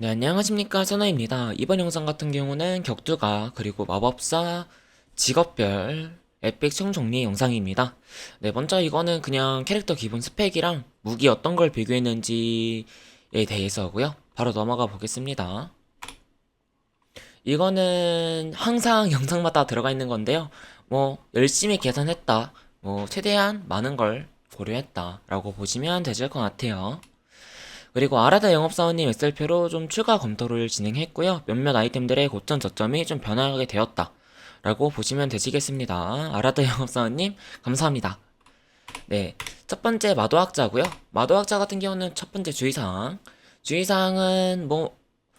네, 안녕하십니까. 선호입니다. 이번 영상 같은 경우는 격투가, 그리고 마법사, 직업별, 에픽 총 정리 영상입니다. 네, 먼저 이거는 그냥 캐릭터 기본 스펙이랑 무기 어떤 걸 비교했는지에 대해서고요. 바로 넘어가 보겠습니다. 이거는 항상 영상마다 들어가 있는 건데요. 뭐, 열심히 계산했다. 뭐, 최대한 많은 걸 고려했다. 라고 보시면 되실 것 같아요. 그리고 아라다 영업사원님 엑셀표로 좀 추가 검토를 진행했고요. 몇몇 아이템들의 고점 저점이 좀 변화하게 되었다. 라고 보시면 되시겠습니다. 아라다 영업사원님, 감사합니다. 네. 첫 번째 마도학자고요. 마도학자 같은 경우는 첫 번째 주의사항. 주의사항은 뭐,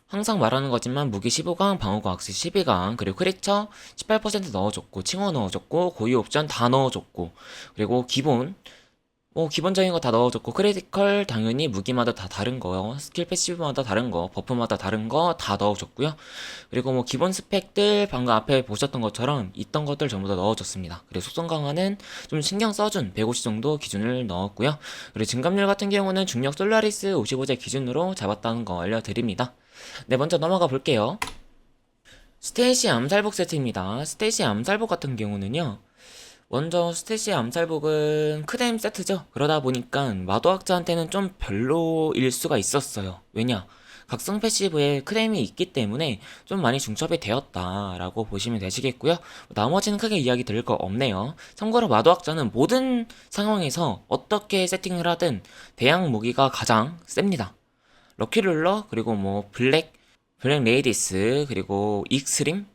항상 말하는 거지만 무기 15강, 방어구 악시 12강, 그리고 크리처 18% 넣어줬고, 칭호 넣어줬고, 고유 옵션 다 넣어줬고, 그리고 기본, 뭐 기본적인 거 다 넣어줬고 크리티컬 당연히 무기마다 다 다른 거 스킬 패시브마다 다른 거 버프마다 다른 거 다 넣어줬고요. 그리고 뭐 기본 스펙들 방금 앞에 보셨던 것처럼 있던 것들 전부 다 넣어줬습니다. 그리고 속성 강화는 좀 신경 써준 150 정도 기준을 넣었고요. 그리고 증감률 같은 경우는 중력 솔라리스 55제 기준으로 잡았다는 거 알려드립니다. 네 먼저 넘어가 볼게요. 스테이시 암살복 세트입니다. 스테이시 암살복 같은 경우는요 먼저 스테이시 암살복은 크뎀 세트죠. 그러다 보니까 마도학자한테는 좀 별로일 수가 있었어요. 왜냐? 각성 패시브에 크뎀이 있기 때문에 좀 많이 중첩이 되었다라고 보시면 되시겠고요. 나머지는 크게 이야기 드릴 거 없네요. 참고로 마도학자는 모든 상황에서 어떻게 세팅을 하든 대양 무기가 가장 셉니다. 럭키룰러 그리고 뭐 블랙 블랙 레이디스 그리고 익스트림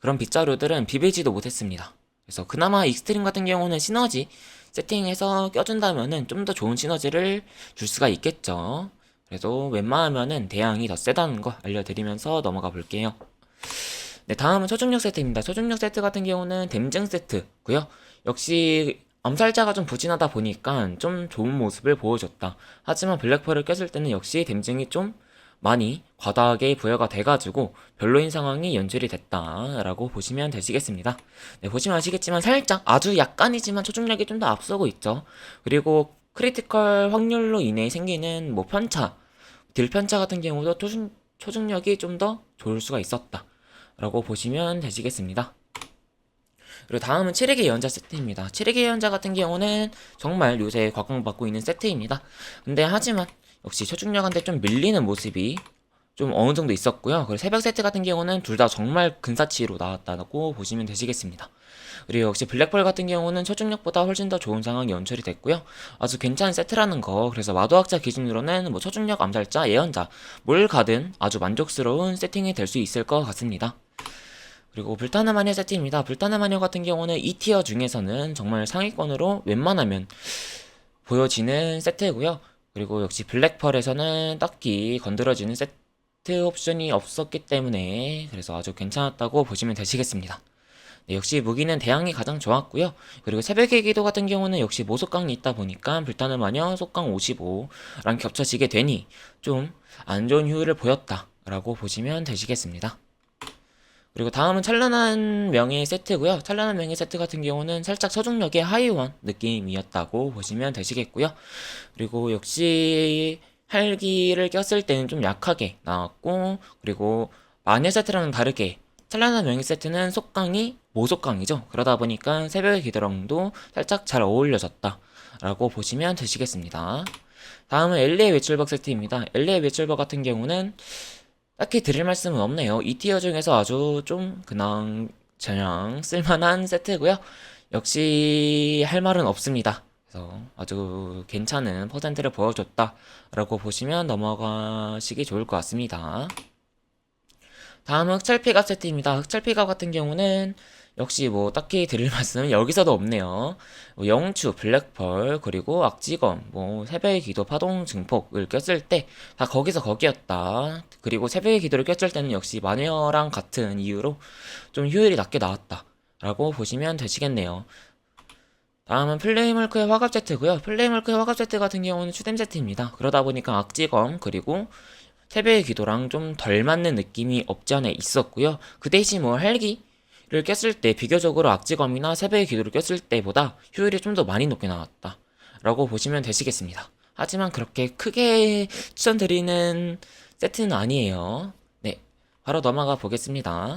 그런 빗자루들은 비비지도 못했습니다. 그래서 그나마 익스트림 같은 경우는 시너지 세팅해서 껴준다면은 좀 더 좋은 시너지를 줄 수가 있겠죠. 그래도 웬만하면은 대양이 더 세다는 거 알려드리면서 넘어가 볼게요. 네, 다음은 초중력 세트입니다. 초중력 세트 같은 경우는 댐증 세트고요. 역시 암살자가 좀 부진하다 보니까 좀 좋은 모습을 보여줬다. 하지만 블랙펄을 꼈을 때는 역시 댐증이 좀 많이 과다하게 부여가 돼가지고 별로인 상황이 연출이 됐다라고 보시면 되시겠습니다. 네, 보시면 아시겠지만 살짝 아주 약간이지만 초중력이 좀 더 앞서고 있죠. 그리고 크리티컬 확률로 인해 생기는 뭐 편차, 딜 편차 같은 경우도 초중, 초중력이 좀 더 좋을 수가 있었다 라고 보시면 되시겠습니다. 그리고 다음은 7회계 예언자 세트입니다. 7회계 예언자 같은 경우는 정말 요새 곽광받고 있는 세트입니다. 근데 하지만 역시 초중력한테 좀 밀리는 모습이 좀 어느 정도 있었고요. 그리고 새벽 세트 같은 경우는 둘 다 정말 근사치로 나왔다고 보시면 되시겠습니다. 그리고 역시 블랙펄 같은 경우는 초중력보다 훨씬 더 좋은 상황이 연출이 됐고요. 아주 괜찮은 세트라는 거. 그래서 마도학자 기준으로는 뭐 초중력 암살자, 예언자 뭘 가든 아주 만족스러운 세팅이 될 수 있을 것 같습니다. 그리고 불타는 마녀 세트입니다. 불타는 마녀 같은 경우는 2티어 중에서는 정말 상위권으로 웬만하면 보여지는 세트고요. 그리고 역시 블랙펄에서는 딱히 건드려지는 세트 옵션이 없었기 때문에 그래서 아주 괜찮았다고 보시면 되시겠습니다. 네, 역시 무기는 대항이 가장 좋았고요. 그리고 새벽의 기도 같은 경우는 역시 모속강이 있다 보니까 불타는 마녀 속강 55랑 겹쳐지게 되니 좀 안 좋은 효율을 보였다라고 보시면 되시겠습니다. 그리고 다음은 찬란한 명예 세트고요. 찬란한 명예 세트 같은 경우는 살짝 서중력의 하이원 느낌이었다고 보시면 되시겠고요. 그리고 역시 활기를 꼈을 때는 좀 약하게 나왔고 그리고 마녀 세트랑은 다르게 찬란한 명예 세트는 속강이 모속강이죠. 그러다 보니까 새벽의 기드랑도 살짝 잘 어울려졌다. 라고 보시면 되시겠습니다. 다음은 엘리의 외출복 세트입니다. 엘리의 외출복 같은 경우는 딱히 드릴 말씀은 없네요. 이 티어 중에서 아주 좀 그냥 저냥 쓸만한 세트고요. 역시 할 말은 없습니다. 그래서 아주 괜찮은 퍼센트를 보여줬다라고 보시면 넘어가시기 좋을 것 같습니다. 다음은 흑철피갑 세트입니다. 흑철피갑 같은 경우는 역시 뭐 딱히 드릴 말씀은 여기서도 없네요. 뭐 영추, 블랙펄, 그리고 악지검, 뭐 새벽의 기도, 파동 증폭을 꼈을 때 다 거기서 거기였다. 그리고 새벽의 기도를 꼈을 때는 역시 마녀랑 같은 이유로 좀 효율이 낮게 나왔다. 라고 보시면 되시겠네요. 다음은 플레이멀크의 화갑 세트고요. 플레이멀크의 화갑 세트 같은 경우는 추뎀 세트입니다. 그러다 보니까 악지검 그리고 새벽의 기도랑 좀 덜 맞는 느낌이 없지 않아 있었고요. 그 대신 뭐 헬기 를 꼈을 때 비교적으로 악지검이나 새벽의 기도를 꼈을 때보다 효율이 좀 더 많이 높게 나왔다. 라고 보시면 되시겠습니다. 하지만 그렇게 크게 추천드리는 세트는 아니에요. 네, 바로 넘어가 보겠습니다.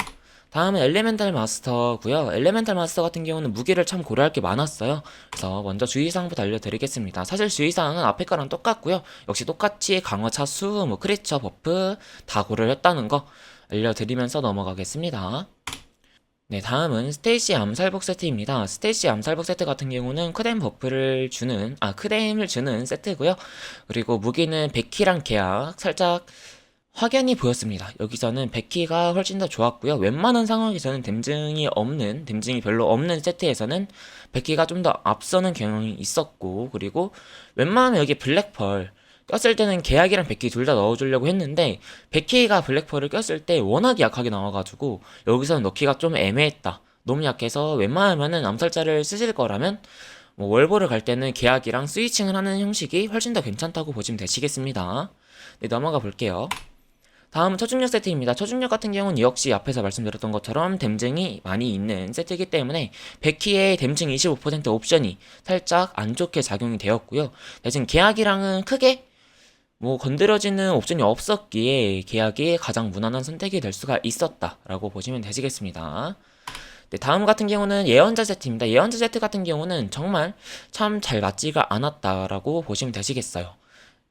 다음은 엘레멘탈 마스터고요. 엘레멘탈 마스터 같은 경우는 무기를 참 고려할 게 많았어요. 그래서 먼저 주의사항부터 알려드리겠습니다. 사실 주의사항은 앞에 거랑 똑같고요. 역시 똑같이 강화 차수, 뭐 크리처 버프 다 고려했다는 거 알려드리면서 넘어가겠습니다. 네, 다음은 스테이시 암살복 세트입니다. 스테이시 암살복 세트 같은 경우는 크뎀 버프를 주는, 아, 크뎀을 주는 세트고요. 그리고 무기는 베키랑 계약, 살짝 확연히 보였습니다. 여기서는 베키가 훨씬 더 좋았고요. 웬만한 상황에서는 댐증이 없는, 댐증이 별로 없는 세트에서는 베키가 좀 더 앞서는 경향이 있었고, 그리고 웬만하면 여기 블랙펄, 꼈을 때는 계약이랑 베키 둘 다 넣어주려고 했는데, 베키가 블랙펄을 꼈을 때 워낙 약하게 나와가지고, 여기서는 넣기가 좀 애매했다. 너무 약해서 웬만하면은 암살자를 쓰실 거라면, 뭐 월보를 갈 때는 계약이랑 스위칭을 하는 형식이 훨씬 더 괜찮다고 보시면 되시겠습니다. 네, 넘어가 볼게요. 다음은 초중력 세트입니다. 초중력 같은 경우는 역시 앞에서 말씀드렸던 것처럼 댐증이 많이 있는 세트이기 때문에 100키의 댐증 25% 옵션이 살짝 안 좋게 작용이 되었고요. 대신 계약이랑은 크게 뭐 건드려지는 옵션이 없었기에 계약이 가장 무난한 선택이 될 수가 있었다라고 보시면 되시겠습니다. 네, 다음 같은 경우는 예언자 세트입니다. 예언자 세트 같은 경우는 정말 참 잘 맞지가 않았다라고 보시면 되시겠어요.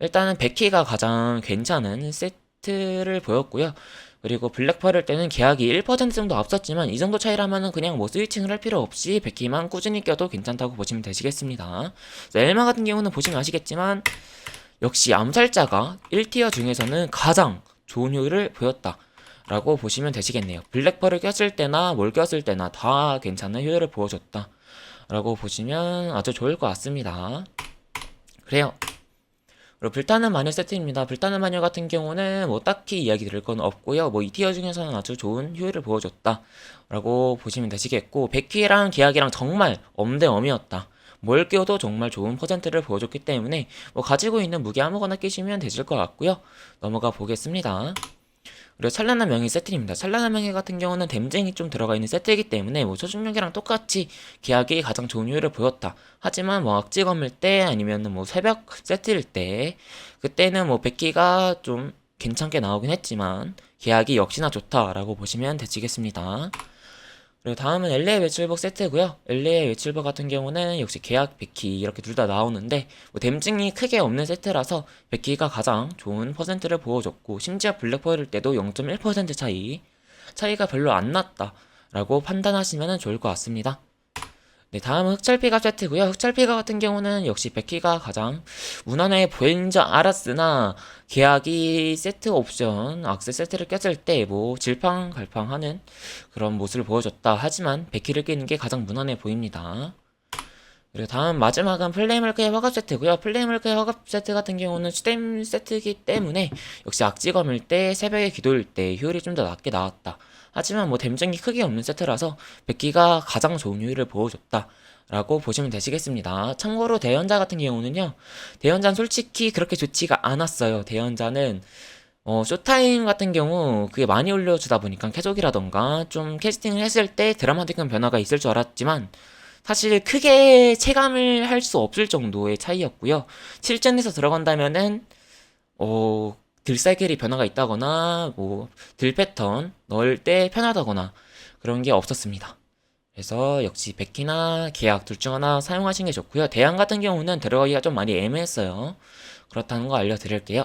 일단은 100키가 가장 괜찮은 세트를 보였고요. 그리고 블랙펄을 때는 계약이 1% 정도 앞섰지만 이 정도 차이라면은 그냥 뭐 스위칭을 할 필요 없이 100키만 꾸준히 껴도 괜찮다고 보시면 되시겠습니다. 엘마 같은 경우는 보시면 아시겠지만 역시 암살자가 1티어 중에서는 가장 좋은 효율을 보였다. 라고 보시면 되시겠네요. 블랙펄을 꼈을 때나 뭘 꼈을 때나 다 괜찮은 효율을 보여줬다. 라고 보시면 아주 좋을 것 같습니다. 그래요. 그리고 불타는 마녀 세트입니다. 불타는 마녀 같은 경우는 뭐 딱히 이야기 드릴 건 없고요. 뭐 2티어 중에서는 아주 좋은 효율을 보여줬다. 라고 보시면 되시겠고, 백키랑 계약이랑 정말 엄대엄이었다. 뭘 끼워도 정말 좋은 퍼센트를 보여줬기 때문에 뭐 가지고 있는 무기 아무거나 끼시면 되실 것 같고요. 넘어가 보겠습니다. 그리고 찬란한 명예 세트입니다. 찬란한 명예 같은 경우는 댐쟁이 좀 들어가 있는 세트이기 때문에 뭐 초중력이랑 똑같이 계약이 가장 좋은 효율을 보였다. 하지만 뭐 악지검일 때 아니면은 뭐 새벽 세트일 때 그때는 뭐 백기가 좀 괜찮게 나오긴 했지만 계약이 역시나 좋다라고 보시면 되시겠습니다. 그리고 다음은 LA 외출복 세트고요. LA 외출복 같은 경우는 역시 계약 백키 이렇게 둘 다 나오는데 뭐 댐증이 크게 없는 세트라서 백키가 가장 좋은 퍼센트를 보여줬고 심지어 블랙펄일 때도 0.1% 차이 차이가 별로 안 났다라고 판단하시면 좋을 것 같습니다. 네, 다음은 흑철피가 세트고요. 흑철피가 같은 경우는 역시 백키가 가장 무난해 보인 줄 알았으나 계약이 세트 옵션 악세 세트를 꼈을 때 뭐 질팡갈팡하는 그런 모습을 보여줬다. 하지만 백키를 끼는 게 가장 무난해 보입니다. 그리고 다음 마지막은 플레이멀크의 화갑 세트고요. 플레이멀크의 화갑 세트 같은 경우는 스템 세트이기 때문에 역시 악지검일 때 새벽에 기도일 때 효율이 좀 더 낮게 나왔다. 하지만 뭐 댐증이 크게 없는 세트라서 백기가 가장 좋은 효율을 보여줬다. 라고 보시면 되시겠습니다. 참고로 대연자 같은 경우는요, 대연자는 솔직히 그렇게 좋지가 않았어요. 대연자는, 어, 쇼타임 같은 경우 그게 많이 올려주다 보니까 캐족이라던가 좀 캐스팅을 했을 때 드라마틱한 변화가 있을 줄 알았지만, 사실 크게 체감을 할 수 없을 정도의 차이였고요. 실전에서 들어간다면은, 어, 들 사이클이 변화가 있다거나 뭐 들 패턴 넣을 때 편하다거나 그런 게 없었습니다. 그래서 역시 백키나 계약 둘 중 하나 사용하시는 게 좋고요. 대안 같은 경우는 들어가기가 좀 많이 애매했어요. 그렇다는 거 알려드릴게요.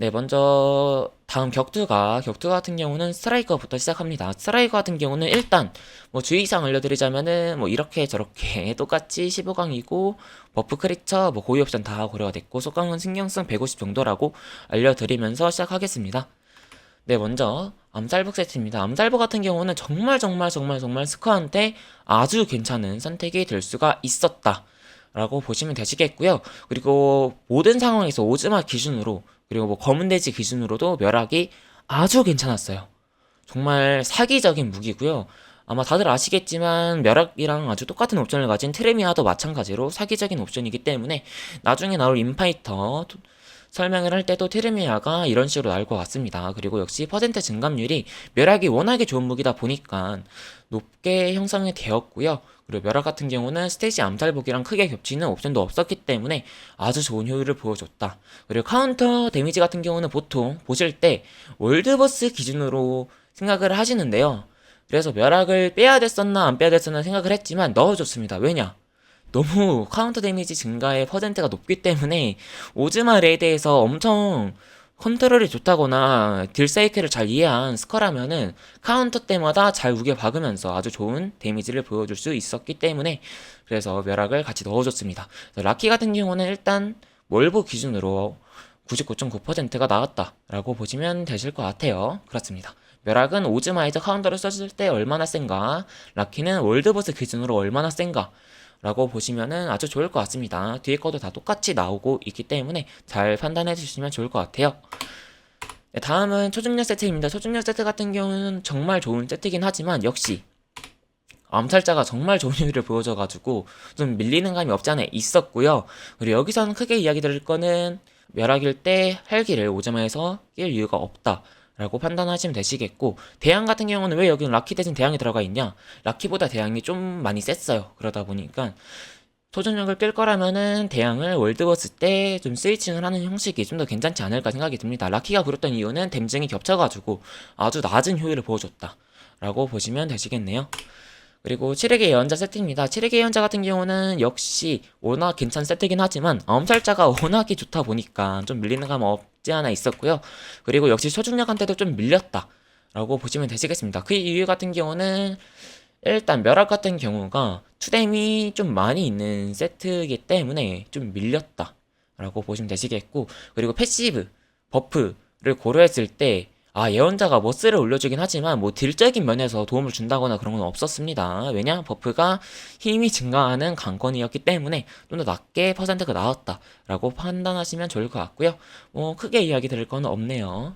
네, 먼저 다음 격투가 격투 같은 경우는 스트라이커부터 시작합니다. 스트라이커 같은 경우는 일단 뭐 주의사항 알려드리자면은 뭐 이렇게 저렇게 똑같이 15강이고 버프 크리처 뭐 고위 옵션 다 고려가 됐고 속강은 신경성 150 정도라고 알려드리면서 시작하겠습니다. 네, 먼저 암살복 세트입니다. 암살복 같은 경우는 정말 정말 정말 정말 스커한테 아주 괜찮은 선택이 될 수가 있었다. 라고 보시면 되시겠고요. 그리고 모든 상황에서 오즈마 기준으로 그리고 뭐 검은 돼지 기준으로도 멸학이 아주 괜찮았어요. 정말 사기적인 무기고요. 아마 다들 아시겠지만 멸학이랑 아주 똑같은 옵션을 가진 트레미아도 마찬가지로 사기적인 옵션이기 때문에 나중에 나올 인파이터 설명을 할 때도 테르미아가 이런 식으로 나올 것 같습니다. 그리고 역시 퍼센트 증감률이 멸학이 워낙에 좋은 무기다 보니까 높게 형성이 되었고요. 그리고 멸학 같은 경우는 스테이지 암살복이랑 크게 겹치는 옵션도 없었기 때문에 아주 좋은 효율을 보여줬다. 그리고 카운터 데미지 같은 경우는 보통 보실 때 월드버스 기준으로 생각을 하시는데요. 그래서 멸학을 빼야 됐었나 안 빼야 됐었나 생각을 했지만 넣어줬습니다. 왜냐? 너무 카운터 데미지 증가의 퍼센트가 높기 때문에 오즈마 레이드에서 엄청 컨트롤이 좋다거나 딜 사이클을 잘 이해한 스커라면은 카운터 때마다 잘 우겨 박으면서 아주 좋은 데미지를 보여줄 수 있었기 때문에 그래서 멸학을 같이 넣어줬습니다. 라키 같은 경우는 일단 몰보 기준으로 99.9%가 나왔다라고 보시면 되실 것 같아요. 그렇습니다. 멸학은 오즈마이저 카운터를 썼을 때 얼마나 센가, 라키는 월드보스 기준으로 얼마나 센가, 라고 보시면은 아주 좋을 것 같습니다. 뒤에 거도 다 똑같이 나오고 있기 때문에 잘 판단해 주시면 좋을 것 같아요. 네, 다음은 초중력 세트입니다. 초중력 세트 같은 경우는 정말 좋은 세트긴 하지만 역시 암살자가 정말 좋은 효율을 보여줘가지고 좀 밀리는 감이 없지 않아 있었고요. 그리고 여기서는 크게 이야기 드릴 거는 멸학일 때 헬기를 오점에서 낄 이유가 없다. 라고 판단하시면 되시겠고 대양 같은 경우는 왜 여기는 라키 대신 대양이 들어가 있냐? 라키보다 대양이 좀 많이 셌어요. 그러다 보니까 초전력을 낄 거라면은 대양을 월드버스 때 좀 스위칭을 하는 형식이 좀 더 괜찮지 않을까 생각이 듭니다. 라키가 그랬던 이유는 댐증이 겹쳐가지고 아주 낮은 효율을 보여줬다 라고 보시면 되시겠네요 그리고 7회계 예언자 세트입니다. 7회계 예언자 같은 경우는 역시 워낙 괜찮은 세트긴 하지만 암살자가 워낙에 좋다 보니까 좀 밀리는 감은 없지 않아 있었고요. 그리고 역시 초중력한테도 좀 밀렸다. 라고 보시면 되시겠습니다. 그 이유 같은 경우는 일단 멸학 같은 경우가 투뎀이 좀 많이 있는 세트이기 때문에 좀 밀렸다. 라고 보시면 되시겠고 그리고 패시브, 버프를 고려했을 때 아, 예언자가 머스를 올려주긴 하지만 뭐 딜적인 면에서 도움을 준다거나 그런 건 없었습니다. 왜냐? 버프가 힘이 증가하는 강권이었기 때문에 좀 더 낮게 퍼센트가 나왔다라고 판단하시면 좋을 것 같고요. 뭐 크게 이야기 드릴 건 없네요.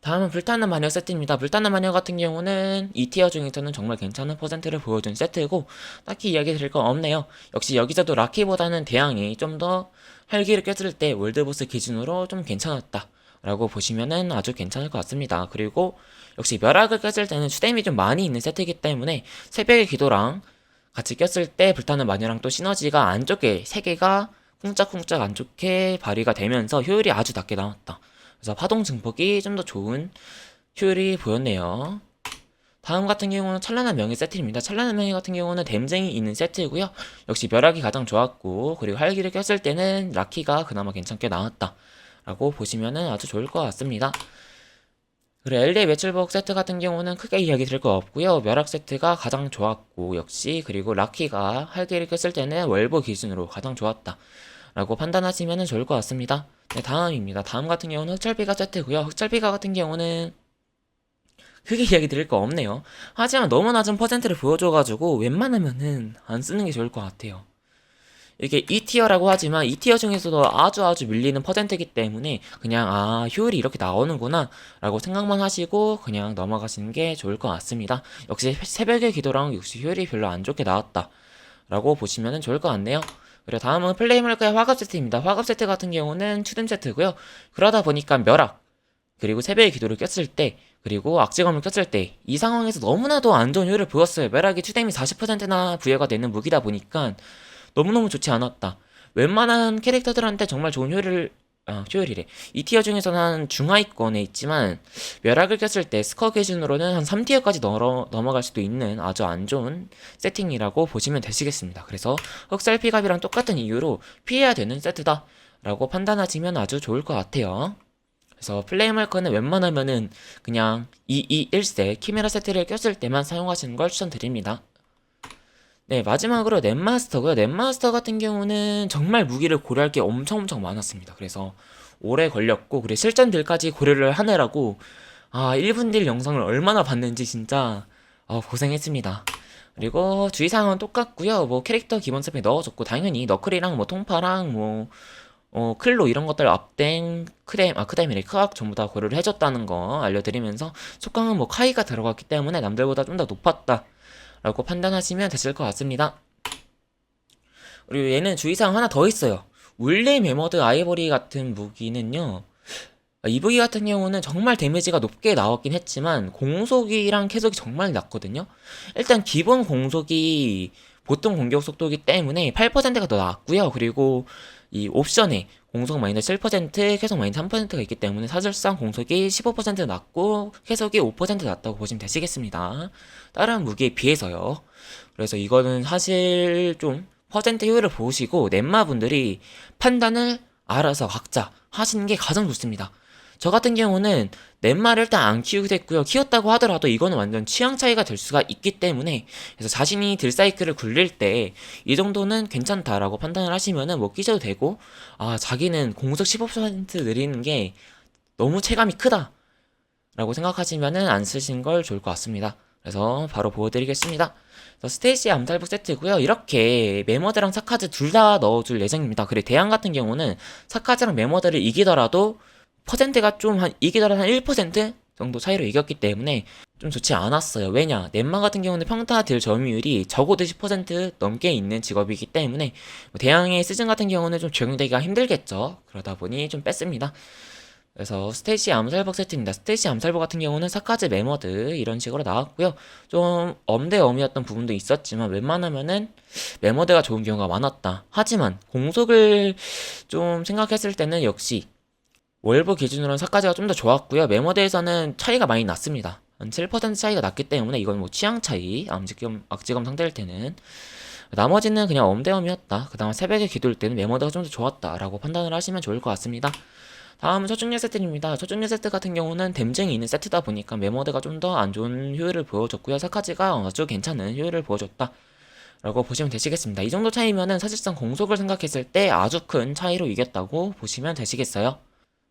다음은 불타는 마녀 세트입니다. 불타는 마녀 같은 경우는 2티어 중에서는 정말 괜찮은 퍼센트를 보여준 세트고 딱히 이야기 드릴 건 없네요. 역시 여기서도 라키보다는 대항이 좀 더 헬기를 깼을 때 월드보스 기준으로 좀 괜찮았다. 라고 보시면은 아주 괜찮을 것 같습니다. 그리고 역시 멸악을 꼈을 때는 추뎀이 좀 많이 있는 세트이기 때문에 새벽의 기도랑 같이 꼈을 때 불타는 마녀랑 또 시너지가 안쪽에 세 개가 쿵짝쿵짝 안 좋게 발휘가 되면서 효율이 아주 낮게 나왔다. 그래서 파동 증폭이 좀 더 좋은 효율이 보였네요. 다음 같은 경우는 찬란한 명예 세트입니다. 찬란한 명예 같은 경우는 댐쟁이 있는 세트이고요. 역시 멸악이 가장 좋았고 그리고 활기를 꼈을 때는 라키가 그나마 괜찮게 나왔다. 라고 보시면은 아주 좋을 것 같습니다. 그리고 LA 매출복 세트 같은 경우는 크게 이야기 드릴 거 없고요. 멸악 세트가 가장 좋았고 역시 그리고 라키가 활기를 꼈을 때는 월보 기준으로 가장 좋았다. 라고 판단하시면 좋을 것 같습니다. 네, 다음입니다. 다음 같은 경우는 흑철비가 세트고요. 흑철비가 같은 경우는 크게 이야기 드릴 거 없네요. 하지만 너무 낮은 퍼센트를 보여줘가지고 웬만하면은 안 쓰는 게 좋을 것 같아요. 이게 2티어라고 하지만 2티어 중에서도 아주 아주 밀리는 퍼센트이기 때문에 그냥 아 효율이 이렇게 나오는구나 라고 생각만 하시고 그냥 넘어가시는 게 좋을 것 같습니다. 역시 새벽의 기도랑 역시 효율이 별로 안 좋게 나왔다 라고 보시면 좋을 것 같네요. 그리고 다음은 플레이멀크의 화갑 세트입니다. 화갑 세트 같은 경우는 추듬 세트고요. 그러다 보니까 멸악 그리고 새벽의 기도를 꼈을 때 그리고 악지검을 꼈을 때 이 상황에서 너무나도 안 좋은 효율을 보였어요. 멸악이 추뎀이 40%나 부여가 되는 무기다 보니까 너무너무 좋지 않았다. 웬만한 캐릭터들한테 정말 좋은 효율을 아, 효율이래. 이 티어 중에서는 한 중하위권에 있지만 멸악을 꼈을 때 스커 기준으로는 한 3티어까지 넘어, 넘어갈 수도 있는 아주 안 좋은 세팅이라고 보시면 되시겠습니다. 그래서 흑살 피갑이랑 똑같은 이유로 피해야 되는 세트다 라고 판단하시면 아주 좋을 것 같아요. 그래서 플레이마커는 웬만하면은 그냥 221세 키메라 세트를 꼈을 때만 사용하시는 걸 추천드립니다. 네, 마지막으로 넷마스터고요. 넷마스터 같은 경우는 정말 무기를 고려할 게 엄청 엄청 많았습니다. 그래서 오래 걸렸고, 그리고 실전들까지 고려를 하느라고, 아, 1분 딜 영상을 얼마나 봤는지 진짜, 아, 고생했습니다. 그리고 주의사항은 똑같고요. 뭐 캐릭터 기본 스펙 넣어줬고, 당연히 너클이랑 뭐 통파랑 뭐, 어, 클로 이런 것들 앞댕, 크뎀, 아, 크뎀이래. 크악 전부 다 고려를 해줬다는 거 알려드리면서, 속강은 뭐 카이가 들어갔기 때문에 남들보다 좀 더 높았다. 라고 판단하시면 되실 것 같습니다. 그리고 얘는 주의사항 하나 더 있어요. 울리 메머드 아이보리 같은 무기는요. 이 무기 같은 경우는 정말 데미지가 높게 나왔긴 했지만 공속이랑 계속이 정말 낮거든요. 일단 기본 공속이 보통 공격 속도이기 때문에 8%가 더 낮고요. 그리고 이 옵션에 공속 마이너스 7%, 계속 마이너스 3%가 있기 때문에 사실상 공속이 15% 낮고 계속이 5% 낮다고 보시면 되시겠습니다. 다른 무기에 비해서요. 그래서 이거는 사실 좀 퍼센트 효율을 보시고 넷마 분들이 판단을 알아서 각자 하시는 게 가장 좋습니다. 저 같은 경우는 넷마를 일단 안 키우게 됐고요. 키웠다고 하더라도 이거는 완전 취향 차이가 될 수가 있기 때문에 그래서 자신이 들 사이클을 굴릴 때 이 정도는 괜찮다라고 판단을 하시면은 뭐 끼셔도 되고 아 자기는 공속 15% 늘리는 게 너무 체감이 크다 라고 생각하시면은 안 쓰신 걸 좋을 것 같습니다. 그래서 바로 보여드리겠습니다. 스테이시 암살복 세트고요. 이렇게 메머드랑 사카즈 둘 다 넣어줄 예정입니다. 그리고 대항 같은 경우는 사카즈랑 메머드를 이기더라도 퍼센트가 좀 한 이기더라도 한 1% 정도 차이로 이겼기 때문에 좀 좋지 않았어요. 왜냐? 넷마 같은 경우는 평타 딜 점유율이 적어도 10% 넘게 있는 직업이기 때문에 뭐 대항의 시즌 같은 경우는 좀 적용되기가 힘들겠죠. 그러다 보니 좀 뺐습니다. 그래서 스테이시 암살복 세트입니다. 스테이시 암살복 같은 경우는 사카즈 메머드 이런 식으로 나왔고요. 좀 엄대엄이었던 부분도 있었지만 웬만하면은 메머드가 좋은 경우가 많았다. 하지만 공속을 좀 생각했을 때는 역시 월보 기준으로는 사카즈가 좀 더 좋았고요. 메모드에서는 차이가 많이 났습니다. 한 7% 차이가 났기 때문에 이건 뭐 취향 차이, 암지검, 악지검 상대일 때는. 나머지는 그냥 엄대엄이었다. 그 다음 새벽에 기도일 때는 메모드가 좀 더 좋았다라고 판단을 하시면 좋을 것 같습니다. 다음은 초중력 세트입니다. 초중력 세트 같은 경우는 댐증이 있는 세트다 보니까 메모드가 좀 더 안 좋은 효율을 보여줬고요. 사카지가 아주 괜찮은 효율을 보여줬다. 라고 보시면 되시겠습니다. 이 정도 차이면은 사실상 공속을 생각했을 때 아주 큰 차이로 이겼다고 보시면 되시겠어요.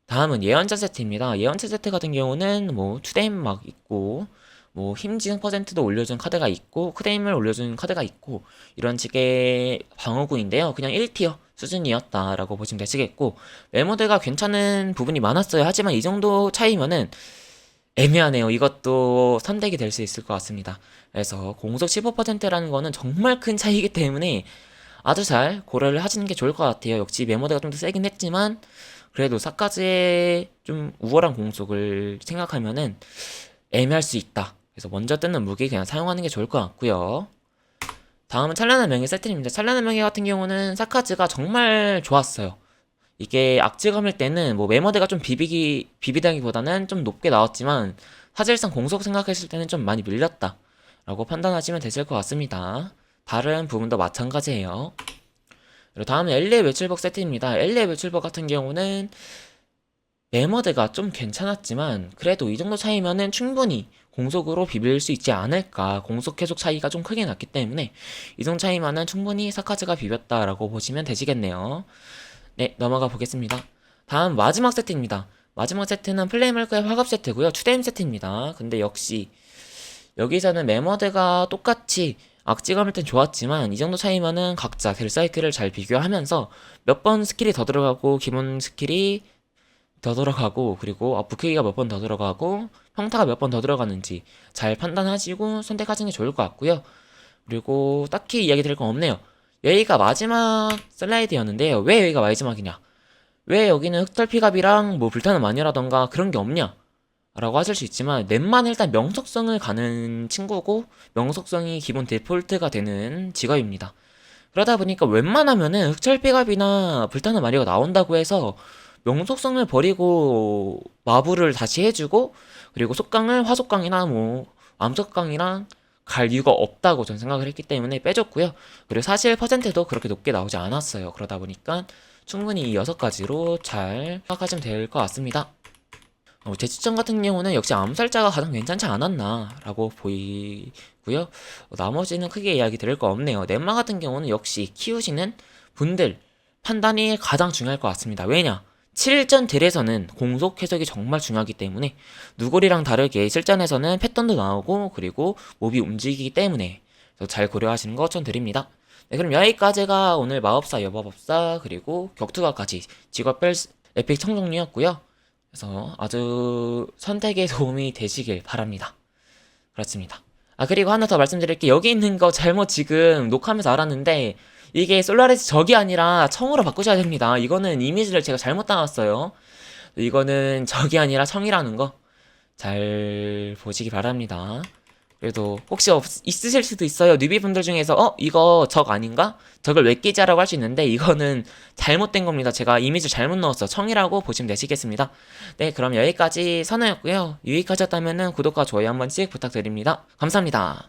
다음은 예언자 세트입니다. 예언자 세트 같은 경우는 뭐 투데임 막 있고 뭐 힘지능 퍼센트도 올려준 카드가 있고 크레임을 올려준 카드가 있고 이런 식의 방어구인데요. 그냥 1티어 수준이었다라고 보시면 되시겠고 메모드가 괜찮은 부분이 많았어요. 하지만 이 정도 차이면은 애매하네요. 이것도 선택이 될 수 있을 것 같습니다. 그래서 공속 15%라는 거는 정말 큰 차이기 때문에 아주 잘 고려를 하시는 게 좋을 것 같아요. 역시 메모드가 좀 더 세긴 했지만 그래도 사까지의 좀 우월한 공속을 생각하면은 애매할 수 있다. 그래서 먼저 뜨는 무기 그냥 사용하는 게 좋을 것 같고요. 다음은 찬란한 명예 세트입니다. 찬란한 명예 같은 경우는 사카즈가 정말 좋았어요. 이게 악지검일 때는 뭐 메머드가 좀 비비기 비비다기보다는 좀 높게 나왔지만 사실상 공속 생각했을 때는 좀 많이 밀렸다. 라고 판단하시면 되실 것 같습니다. 다른 부분도 마찬가지예요. 다음은 엘리의 외출복 세트입니다. 엘리의 외출복 같은 경우는 메머드가 좀 괜찮았지만 그래도 이 정도 차이면은 충분히 공속으로 비빌 수 있지 않을까. 공속 계속 차이가 좀 크게 났기 때문에 이 정도 차이면은 충분히 사카즈가 비볐다라고 보시면 되시겠네요. 네, 넘어가 보겠습니다. 다음 마지막 세트입니다. 마지막 세트는 플레이멀크의 화갑 세트고요. 추데임 세트입니다. 근데 역시 여기서는 메머드가 똑같이 악지감일 땐 좋았지만 이 정도 차이면은 각자 델 사이클을 잘 비교하면서 몇 번 스킬이 더 들어가고 기본 스킬이 더 들어가고 그리고 부캐기가 몇 번 더 들어가고 평타가 몇 번 더 들어가는지 잘 판단하시고 선택하시는 게 좋을 것 같고요. 그리고 딱히 이야기 드릴 건 없네요. 여기가 마지막 슬라이드였는데요. 왜 여기가 마지막이냐? 왜 여기는 흑털 피갑이랑 뭐 불타는 마녀라던가 그런 게 없냐? 라고 하실 수 있지만 넷만 일단 명속성을 가는 친구고 명속성이 기본 데폴트가 되는 직업입니다. 그러다 보니까 웬만하면은 흑철피갑이나 불타는 마리가 나온다고 해서 명속성을 버리고 마부를 다시 해주고 그리고 속강을 화속강이나 뭐 암속강이랑 갈 이유가 없다고 저는 생각을 했기 때문에 빼줬고요. 그리고 사실 퍼센트도 그렇게 높게 나오지 않았어요. 그러다 보니까 충분히 이 여섯 가지로 잘 생각하시면 될 것 같습니다. 어, 제 추천 같은 경우는 역시 암살자가 가장 괜찮지 않았나라고 보이고요. 어, 나머지는 크게 이야기 드릴 거 없네요. 넷마 같은 경우는 역시 키우시는 분들 판단이 가장 중요할 것 같습니다. 왜냐? 7전 딜에서는 공속 해석이 정말 중요하기 때문에 누구리랑 다르게 실전에서는 패턴도 나오고 그리고 몹이 움직이기 때문에 잘 고려하시는 거 추천드립니다. 네, 그럼 여기까지가 오늘 마법사, 여법사 그리고 격투가까지 직업별 에픽 청정리였고요. 그래서 아주 선택에 도움이 되시길 바랍니다. 그렇습니다. 아 그리고 하나 더 말씀드릴 게 여기 있는 거 잘못 지금 녹화하면서 알았는데 이게 솔라리스 적이 아니라 청으로 바꾸셔야 됩니다. 이거는 이미지를 제가 잘못 따왔어요. 이거는 적이 아니라 청이라는 거 잘 보시기 바랍니다. 그래도 혹시 없, 있으실 수도 있어요. 뉴비 분들 중에서 어 이거 적 아닌가? 적을 왜 끼자라고 할 수 있는데 이거는 잘못된 겁니다. 제가 이미지 잘못 넣었어. 청이라고 보시면 되시겠습니다. 네, 그럼 여기까지 선호였고요. 유익하셨다면 구독과 좋아요 한 번씩 부탁드립니다. 감사합니다.